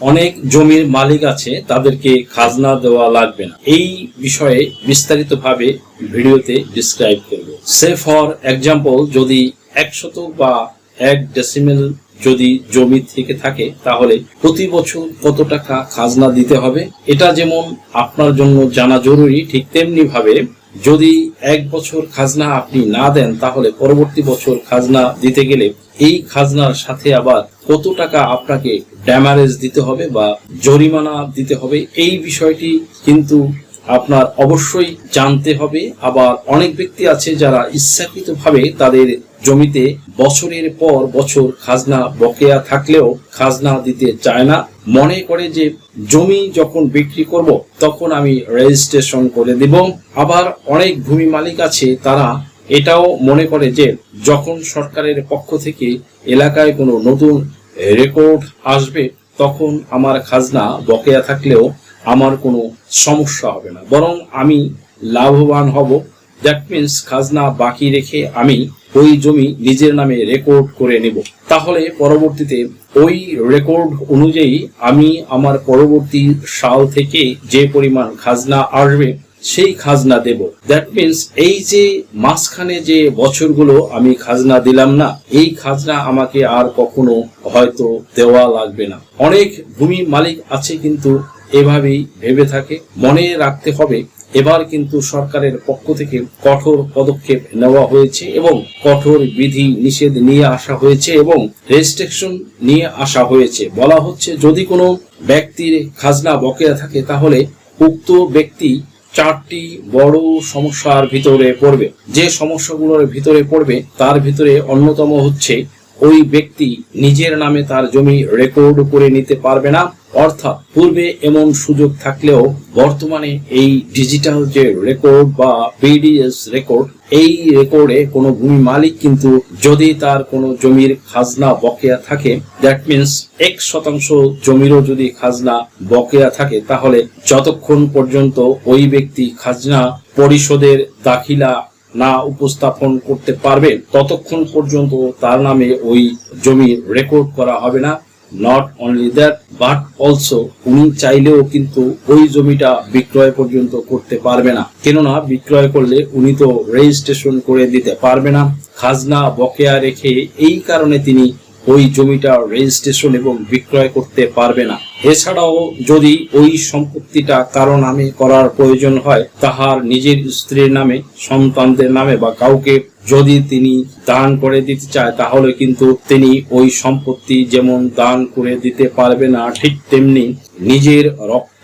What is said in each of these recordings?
অনেক জমির মালিক আছে, তাদেরকে খাজনা দেওয়া লাগবে না। এই বিষয়ে বিস্তারিতভাবে ভিডিওতে ডিসক্রাইব করব। সে ফর এক্সাম্পল যদি একশত বা এক ডেসিমেল যদি জমি থেকে থাকে, তাহলে প্রতি বছর কত টাকা খাজনা দিতে হবে? এটা যেমন আপনার জন্য জানা জরুরি, ঠিক তেমনি ভাবে যদি এক বছর খাজনা আপনি না দেন, তাহলে পরবর্তী বছর খাজনা দিতে গেলে এই খাজনার সাথে আবার কত টাকা আপনাকে ড্যামারেজ দিতে হবে বা জরিমানা দিতে হবে? এই বিষয়টি কিন্তু আপনার অবশ্যই জানতে হবে। আবার অনেক ব্যক্তি আছে যারা ইচ্ছাকৃতভাবে তাদের জমিতে বছরের পর বছর খাজনা বকেয়া থাকলেও খাজনা দিতে চায় না। মনে করে যে জমি যখন বিক্রি করব, তখন আমি রেজিস্ট্রেশন করে দেব। আবার অনেক ভূমি মালিক আছে, তারা এটাও মনে করে যে যখন সরকারের পক্ষ থেকে এলাকায় কোনো নতুন রেকর্ড আসবে, তখন আমার খাজনা বকেয়া থাকলেও আমার কোনো সমস্যা হবে না। বরং আমি লাভবান হব। দ্যাট মিন্স খাজনা বাকি রেখে আমি ওই জমি নিজের নামে রেকর্ড করে নেব। তাহলে পরবর্তীতে ওই রেকর্ড অনুযায়ী আমি আমার পরবর্তী সাল থেকে যে পরিমাণ খাজনা আসবে, সেই খাজনা দেব। দ্যাট মিন্স এই যে মাঝখানে যে বছরগুলো আমি খাজনা দিলাম না, এই খাজনা আমাকে আর কখনো হয়তো দেওয়া লাগবে না। অনেক ভূমি মালিক আছে কিন্তু এভাবেই ভেবে থাকে, মনে রাখতে হবে, এবার কিন্তু সরকারের পক্ষ থেকে কঠোর পদক্ষেপ নেওয়া হয়েছে এবং কঠোর বিধি নিষেধ নিয়ে আসা হয়েছে এবং রেস্ট্রিকশন নিয়ে আসা হয়েছে। বলা হচ্ছে, যদি কোনো ব্যক্তির খাজনা বকেয়া থাকে, তাহলে উক্ত ব্যক্তি চারটি বড় সমস্যার ভিতরে পড়বে। যে সমস্যাগুলোর ভিতরে পড়বে, তার ভিতরে অন্যতম হচ্ছে, ওই ব্যক্তি নিজের নামে তার জমি রেকর্ড করে নিতে পারবে না। অর্থাৎ পূর্বে এমন সুযোগ থাকলেও বর্তমানে এই ডিজিটাল যে রেকর্ড বা পিডিএস রেকর্ড এই রেকর্ডে কোনো ভূমি মালিক কিন্তু যদি তার কোনো জমির খাজনা, বকেয়া থাকে দ্যাট মিন্স এক শতাংশ জমিরও যদি খাজনা, বকেয়া থাকে, তাহলে যতক্ষণ পর্যন্ত ওই ব্যক্তি খাজনা পরিশোধের দাখিলা না উপস্থাপন করতে পারবে, ততক্ষণ পর্যন্ত তার নামে ওই জমি রেকর্ড করা হবে না। Not only that but also উনি চাইলেও কিন্তু ওই জমিটা বিক্রয় পর্যন্ত করতে পারবে না। কেননা বিক্রয় করলে উনি তো রেজিস্ট্রেশন করে দিতে পারবে না। খাজনা বকেয়া রেখে এই কারণে তিনি ওই জমিটা রেজিস্ট্রেশন এবং বিক্রয় করতে পারবে না। এছাড়াও যদি ওই সম্পত্তিটা কারও নামে করার প্রয়োজন হয়, তাহার নিজের স্ত্রীর নামে, সন্তানদের নামে বা কাউকে যদি তিনি দান করে দিতে চায়, তাহলে কিন্তু তিনি ওই সম্পত্তি যেমন দান করে দিতে পারবে না, ঠিক তেমনি নিজের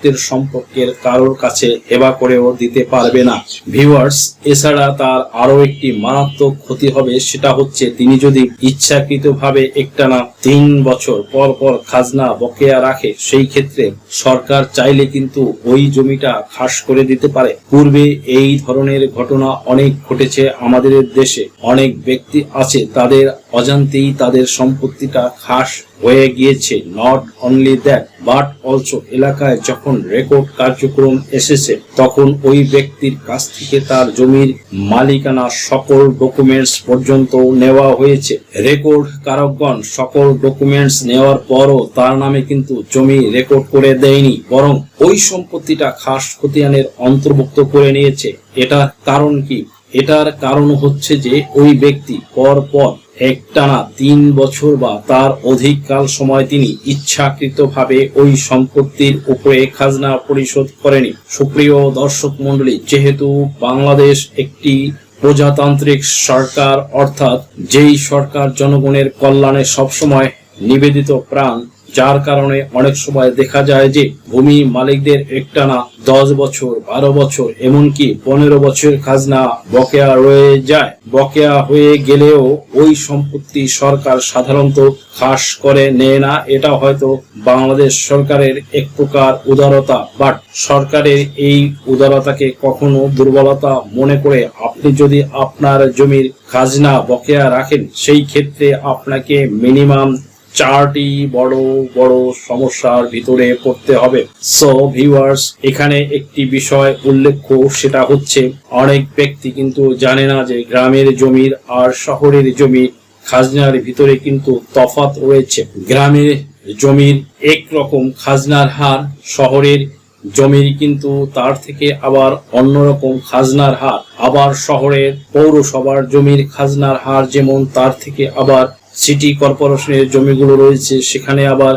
রক্তের সম্পর্কের কারোর কাছে হেবা করেও দিতে পারবে না। ভিউয়ার্স, এছাড়া তার আরও একটি মারাত্মক ক্ষতি হবে, সেটা হচ্ছে তিনি যদি ইচ্ছাকৃতভাবে একটানা তিন বছর পর পর খাজনা বকেয়া রাখে, সেই ক্ষেত্রে সরকার চাইলে কিন্তু ওই জমিটা খাস করে দিতে পারে। পূর্বে এই ধরনের ঘটনা অনেক ঘটেছে আমাদের দেশে। অনেক ব্যক্তি আছে, তাদের অজান্তেই তাদের সম্পত্তিটা খাস হয়ে গিয়েছে। Not only that but also এলাকায় যখন রেকর্ড কার্যক্রম এসেছে, তখন ওই ব্যক্তির কাছ থেকে তার জমির মালিকানা সকল ডকুমেন্টস পর্যন্ত নেওয়া হয়েছে। রেকর্ড কারকগণ সকল ডকুমেন্টস নেওয়ার পরও তার নামে কিন্তু জমি রেকর্ড করে দেয়নি, বরং ওই সম্পত্তিটা খাস খতিয়ানের অন্তর্ভুক্ত করে নিয়েছে। এটার কারণ কি? এটার কারণ হচ্ছে যে ওই ব্যক্তি পর পর একটানা তিন বছর বা তার অধিক কাল সময় তিনি ইচ্ছাকৃতভাবে ওই সম্পত্তির উপরে খাজনা পরিশোধ করেনি। সুপ্রিয় দর্শক মন্ডলী যেহেতু বাংলাদেশ একটি প্রজাতান্ত্রিক সরকার, অর্থাৎ যেই সরকার জনগণের কল্যাণে সবসময় নিবেদিত প্রাণ যার কারণে অনেক সময় দেখা যায় যে ভূমি মালিকদের একটানা দশ বছর, বারো বছর, এমনকি পনেরো বছর খাজনা বকেয়া রয়ে যায়। বকেয়া হয়ে গেলেও ওই সম্পত্তি সরকার সাধারণত খাস করে নেয় না। এটা হয়তো বাংলাদেশ সরকারের এক প্রকার উদারতা বাট সরকারের এই উদারতাকে কখনো দুর্বলতা মনে করে আপনি যদি আপনার জমির খাজনা বকেয়া রাখেন, সেই ক্ষেত্রে আপনাকে মিনিমাম চারটি বড় বড় সমস্যার ভিতরে পড়তে হবে। সো ভিউয়ার্স এখানে একটি বিষয় উল্লেখ্য, সেটা হচ্ছে অনেক ব্যক্তি কিন্তু জানে না যে গ্রামের জমির আর শহরের জমি খাজনার ভিতরে কিন্তু তফাত রয়েছে। গ্রামের জমির একরকম খাজনার হার, শহরের জমির কিন্তু তার থেকে আবার অন্যরকম খাজনার হার। আবার শহরের পৌরসভার জমির খাজনার হার যেমন তার থেকে আবার সিটি কর্পোরেশনের জমিগুলো রয়েছে, সেখানে আবার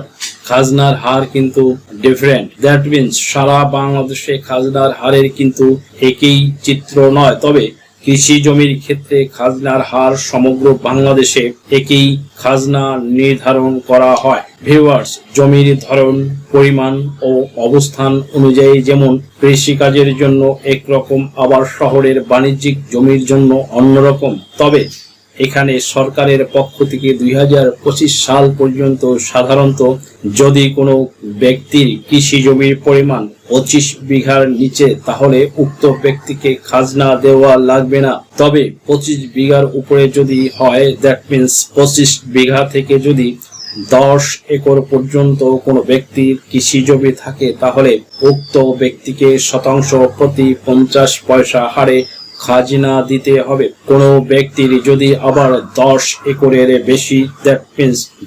খাজনার হার কিন্তু ডিফারেন্ট দ্যাট মিনস সারা বাংলাদেশে খাজনার হারের কিন্তু একই চিত্র নয়। তবে কৃষি জমির ক্ষেত্রে খাজনার হার সমগ্র বাংলাদেশে একই খাজনা নির্ধারণ করা হয়। ভিউয়ার্স জমির ধরন, পরিমাণ ও অবস্থান অনুযায়ী যেমন কৃষিকাজের জন্য একরকম, আবার শহরের বাণিজ্যিক জমির জন্য অন্যরকম। তবে এখানে সরকারের পক্ষ থেকে দুই হাজার পঁচিশ সাল পর্যন্ত সাধারণত যদি কোনো ব্যক্তির কৃষি জমির পরিমাণ পঁচিশ বিঘার নিচে, তাহলে উক্ত ব্যক্তিকে খাজনা দেওয়া লাগবে না। তবে পঁচিশ বিঘার উপরে যদি হয় দ্যাট মিন্স পঁচিশ বিঘা থেকে যদি দশ একর পর্যন্ত কোনো ব্যক্তির কৃষি জমি থাকে, তাহলে উক্ত ব্যক্তিকে শতাংশ প্রতি পঞ্চাশ পয়সা হারে খাজনা দিতে হবে। কোনো ব্যক্তির যদি আবার দশ একরের বেশি, দ্যাট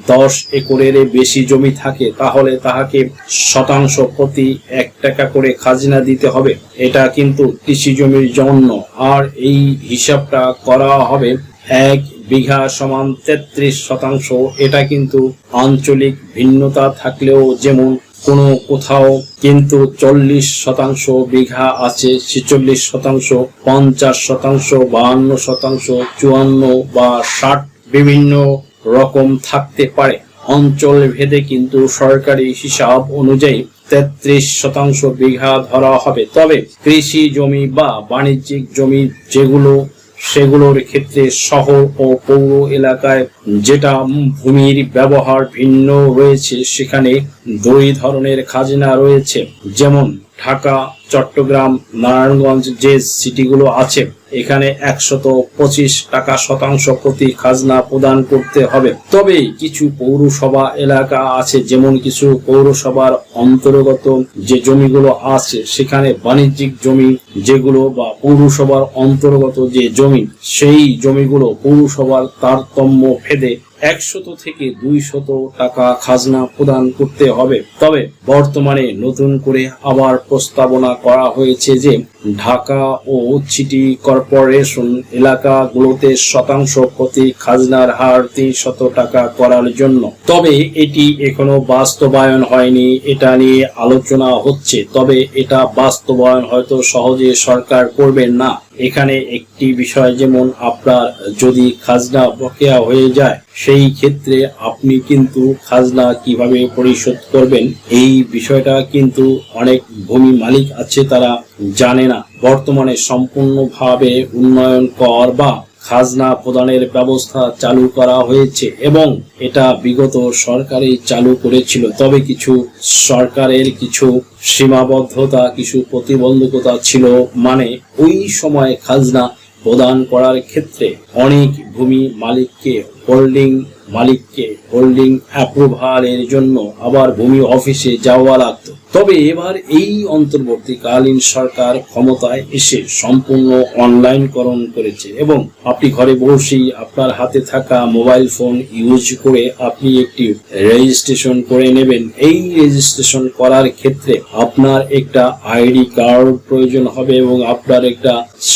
দশ একরের বেশি জমি থাকে, তাহলে তাহাকে শতাংশ প্রতি এক টাকা করে খাজনা দিতে হবে। এটা কিন্তু কৃষি জমির জন্য। আর এই হিসাবটা করা হবে এক বিঘা সমান তেত্রিশ শতাংশ। এটা কিন্তু আঞ্চলিক ভিন্নতা থাকলেও যেমন কোনো কোথাও কিন্তু চল্লিশ শতাংশ বিঘা আছে, ছেচল্লিশ শতাংশ, পঞ্চাশ শতাংশ, বাহান্ন শতাংশ, চুয়ান্ন বা ষাট বিভিন্ন রকম থাকতে পারে। অঞ্চল ভেদে কিন্তু সরকারি হিসাব অনুযায়ী তেত্রিশ শতাংশ বিঘা ধরা হবে। তবে কৃষি জমি বা বাণিজ্যিক জমি যেগুলো সেগুলোর ক্ষেত্রে শহর ও পৌর এলাকায় যেটা ভূমির ব্যবহার ভিন্ন রয়েছে, সেখানে দুই ধরনের খাজনা রয়েছে। যেমন ঢাকা চট্টগ্রাম, নারায়ণগঞ্জ যে সিটিগুলো আছে, এখানে একশত পঁচিশ টাকা শতাংশ প্রতি খাজনা প্রদান করতে হবে। তবে কিছু পৌরসভা এলাকা আছে, যেমন কিছু পৌরসভার অন্তর্গত যে জমিগুলো আছে, সেখানে বাণিজ্যিক জমি যেগুলো বা পৌরসভার অন্তর্গত যে জমি, সেই জমিগুলো পৌরসভার তারতম্য ভেদে একশত থেকে দুই শত টাকা খাজনা প্রদান করতে হবে। তবে বর্তমানে নতুন করে আবার প্রস্তাবনা করা হয়েছে যে ঢাকা ও সিটি কর্পোরেশন এলাকাগুলোতে শতাংশ প্রতি খাজনার হার তিন শত টাকা করার জন্য। তবে এটি এখনও বাস্তবায়ন হয়নি, এটা নিয়ে আলোচনা হচ্ছে। তবে এটা বাস্তবায়ন হয়তো সহজে সরকার করবেন না। এখানে একটি বিষয় যেমন আপনার যদি খাজনা বকেয়া হয়ে যায়, সেই ক্ষেত্রে আপনি কিন্তু খাজনা কীভাবে পরিশোধ করবেন? এই বিষয়টা কিন্তু অনেক ভূমি মালিক আছে, তারা জানে না। বর্তমানে সম্পূর্ণভাবে উন্নয়ন কর বা খাজনা প্রদানের ব্যবস্থা চালু করা হয়েছে এবং এটা বিগত সরকারই চালু করেছিল। তবে কিছু সরকারের কিছু সীমাবদ্ধতা, কিছু প্রতিবন্ধকতা ছিল মানে ওই সময় খাজনা প্রদান করার ক্ষেত্রে অনেক ভূমি মালিককে হোল্ডিং মালিককে হোল্ডিং অ্যাপ্রুভালের জন্য আবার ভূমি অফিসে যাওয়া লাগত। তবে এবার এই অন্তর্বর্তীকালীন সরকার ক্ষমতায় এসে সম্পূর্ণ অনলাইনকরণ করেছে এবং আপনি ঘরে বসেই আপনার হাতে থাকা মোবাইল ফোন ইউজ করে আপনি একটি রেজিস্ট্রেশন করে নেবেন। এই রেজিস্ট্রেশন করার ক্ষেত্রে আপনার একটা আইডি কার্ড প্রয়োজন হবে এবং আপনার একটা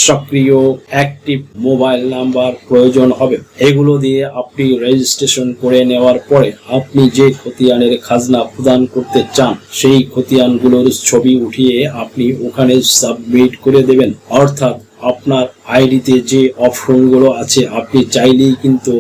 সক্রিয় অ্যাক্টিভ মোবাইল নাম্বার প্রয়োজন হবে। এগুলো দিয়ে আপনি রেজিস্ট্রেশন করে নেওয়ার পরে আপনি যে খতিয়ানের খাজনা প্রদান করতে চান, সেই খতিয়ানগুলোর ছবি উঠিয়ে আপনি ওখানে সাবমিট করে দেবেন। অর্থাৎ আপনার আইডিতে যে অপশনগুলো আছে, আপনি চাইলেই কিন্তু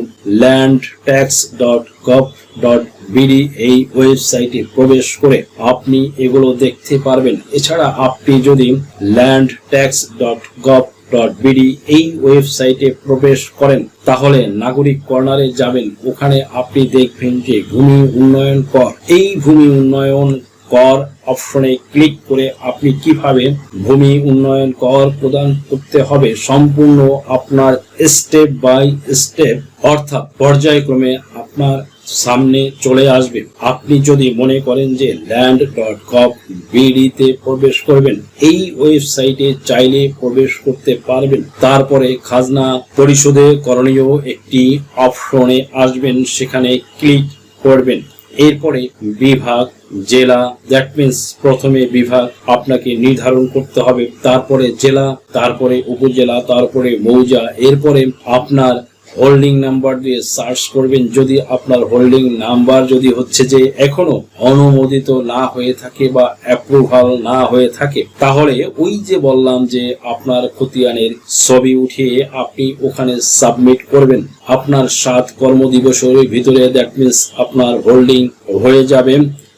land tax dot gov dot BD এই ওয়েবসাইটে প্রবেশ করে আপনি এগুলো দেখতে পারবেন। এছাড়া আপনি যদি land tax dot gov dot BD এই ওয়েবসাইটে প্রবেশ করেন, তাহলে নাগরিক কর্নারে যাবেন। ওখানে আপনি দেখবেন যে ভূমি উন্নয়ন কর। এই ভূমি উন্নয়ন কর অপশনে ক্লিক করে আপনি কীভাবে ভূমি উন্নয়ন কর প্রদান করতে হবে সম্পূর্ণ আপনার স্টেপ বাই স্টেপ অর্থাৎ পর্যায়ক্রমে আপনার সামনে চলে আসবে। আপনি যদি মনে করেন যে ল্যান্ড ডট গভ বিডিতে প্রবেশ করবেন, এই ওয়েবসাইটে চাইলে প্রবেশ করতে পারবেন। তারপরে খাজনা পরিশোধে করণীয় একটি অপশনে আসবেন, সেখানে ক্লিক করবেন। এরপরে বিভাগ, জেলা দ্যাট মিন্স প্রথমে বিভাগ আপনাকে নির্ধারণ করতে হবে। তারপরে জেলা, তারপরে উপজেলা, তারপরে মৌজা, এরপরে আপনার হোল্ডিং নাম্বার দিয়ে সার্চ করবেন। যদি আপনার হোল্ডিং নাম্বার যদি হচ্ছে যে এখনও অনুমোদিত না হয়ে থাকে বা অ্যাপ্রুভাল না হয়ে থাকে, তাহলে ওই যে বললাম যে আপনার খতিয়ানের ছবি উঠিয়ে আপনি ওখানে সাবমিট করবেন। আপনার সাত কর্মদিবসের ভিতরে দ্যাট মিন্স আপনার হোল্ডিং হয়ে যাবে।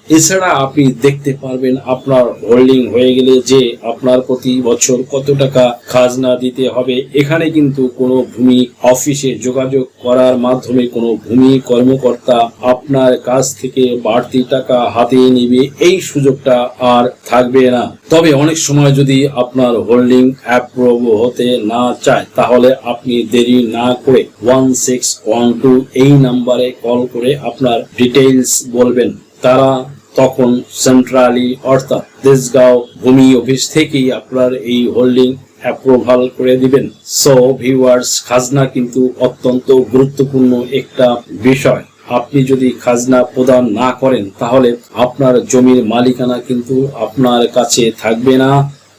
এছাড়া আপনি দেখতে পারবেন আপনার হোল্ডিং হয়ে গেলে যে আপনার প্রতি বছর কত টাকা খাজনা দিতে হবে। এখানে কিন্তু কোনো ভূমি অফিসে যোগাযোগ করার মাধ্যমে কোনো ভূমি কর্মকর্তা আপনার কাছ থেকে বাড়তি টাকা হাতিয়ে নিবে, এই সুযোগটা আর থাকবে না। তবে অনেক সময় যদি আপনার হোল্ডিং অ্যাপ্রুভ হতে না চায়, তাহলে আপনি দেরি না করে ওয়ান সিক্স ওয়ান টু এই নাম্বারে কল করে আপনার ডিটেইলস বলবেন। তারা তখন সেন্ট্রালি অর্থাৎ দেশগাঁও ভূমি অফিস থেকেই আপনার এই হোল্ডিং অ্যাপ্রুভাল করে দিবেন। সো ভিউয়ার্স খাজনা কিন্তু অত্যন্ত গুরুত্বপূর্ণ একটা বিষয়। আপনি যদি খাজনা প্রদান না করেন, তাহলে আপনার জমির মালিকানা কিন্তু আপনার কাছে থাকবে না।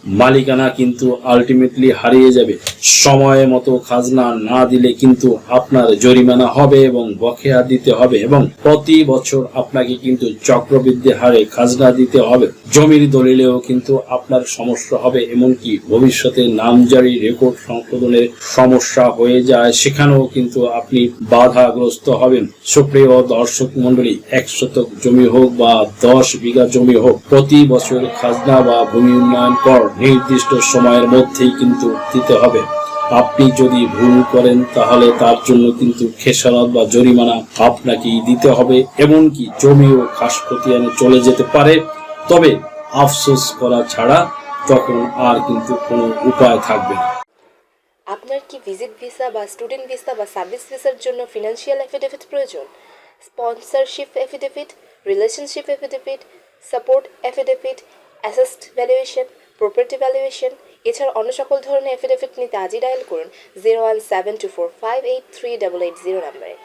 মালিকানা কিন্তু আলটিমেটলি হারিয়ে যাবে। সময় মতো খাজনা না দিলে কিন্তু আপনার জরিমানা হবে এবং বকেয়া দিতে হবে এবং প্রতি বছর আপনাকে কিন্তু চক্রবৃদ্ধি হারে খাজনা দিতে হবে। জমির দলিলেও কিন্তু আপনার সমস্যা হবে, এমনকি ভবিষ্যতে নামজারি রেকর্ড সংশোধনের সমস্যা হয়ে যায়। সেখানেও কিন্তু আপনি বাধাগ্রস্ত হবেন। সুপ্রিয় দর্শক মন্ডলী এক শতক জমি হোক বা দশ বিঘা জমি হোক, প্রতি বছর খাজনা বা ভূমি উন্নয়ন কর নির্দিষ্ট সময়ের মধ্যেই কিন্তু দিতে হবে। আপনি যদি ভুল করেন, তাহলে তার জন্য কিন্তু খেসারত বা জরিমানা আপনাকেই দিতে হবে, এমনকি জমিও খাস খতিয়ানে চলে যেতে পারে। তবে আফসোস করা ছাড়া তখন আর কিন্তু কোনো উপায় থাকবে না। আপনার কি ভিজিট ভিসা বা স্টুডেন্ট ভিসা বা সার্ভিস ভিসার জন্য ফিনান্সিয়াল এফিডেভিট প্রয়োজন? Sponsorship affidavit, relationship affidavit, support affidavit, asset valuation property valuation এছাড়া অন্য সকল ধরনের এফিডেভিট নিতে আজই ডায়াল করুন zero one seven two four five eight three double eight zero নাম্বারে